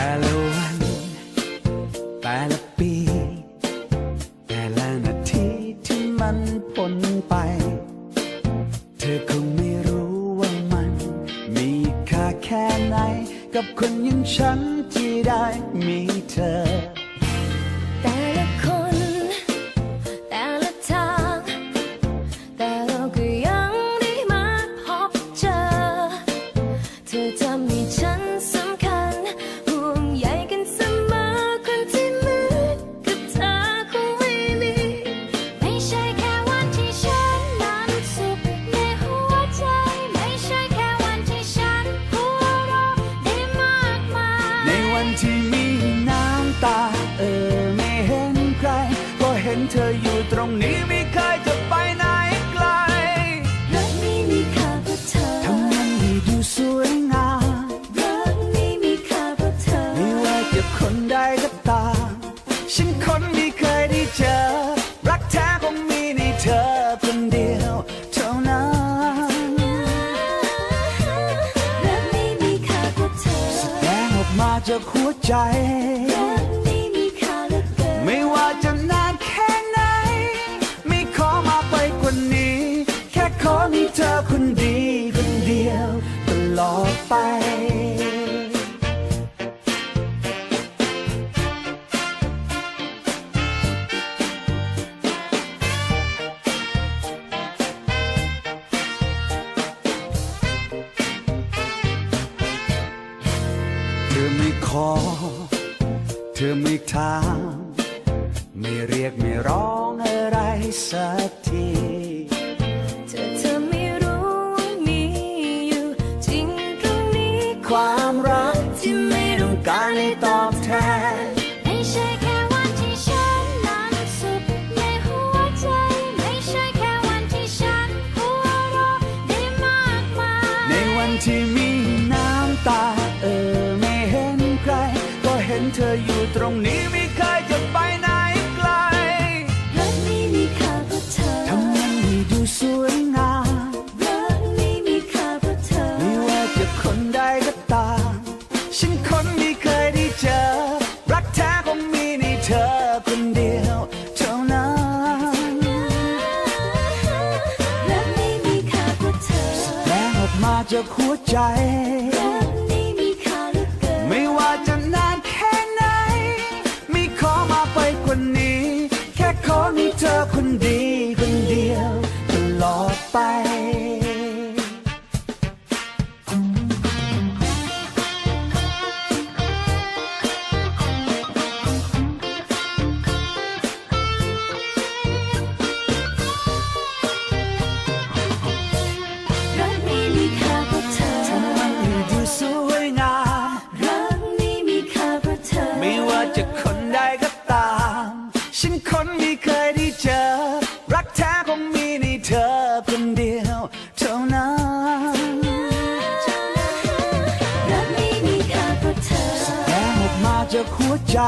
แต่ละวัน แต่ละปี แต่ละนาทีที่มันพ้นไป เธอคงไม่รู้ว่ามัน มีค่าแค่ไหน กับคนอย่างฉันที่ได้มีเธอ แต่ละคน แต่ละทาง แต่เราก็ยังได้มาพบเจอ เธอทำให้ฉัน ที่มีน้ำตา เออไม่เห็นใคร ก็เห็นเธออยู่ตรงนี้ ออกมาจากหัวใจรักนี้มีค่าเหลือเกินไม่ว่าจะนานแค่ไหน ไม่ขอมาไปกว่านี้ แค่ขอมีเธอคนดีคนเดียวตลอดไป ธอไม่ขอ เธอไม่ถาม ไม่เรียกไม่ร้องอะไรสักทีเธอเธอไม่รู้ว่ามีอยู่ จริงตรงนี้ความรักที่ไม่ต้องการให้ตอบแทนไม่ใช่แค่วันที่ฉันนั้นสุขในหัวใจ ไม่ใช่แค่วันที่ฉันหัวเราะได้มากมายในวันที่มี เธออยู่ตรงนี้ไม่เคยจะไปไหนไกลรักนี้มีค่าเพราะเธอทำมันให้ดูสวยงามรักนี้มีค่าเพราะเธอไม่ว่าจะคนใดก็ตามฉันคนไม่เคยได้เจอ รักแท้คงมีในเธอคนเดียวเท่านั้นรักนี้มีค่าเพราะเธอแรงออกมาจากหัวใจ คนเดียวเท่านั้นรักนี้มีค่าเพราะเธอแรงออกมาจากหัวใจ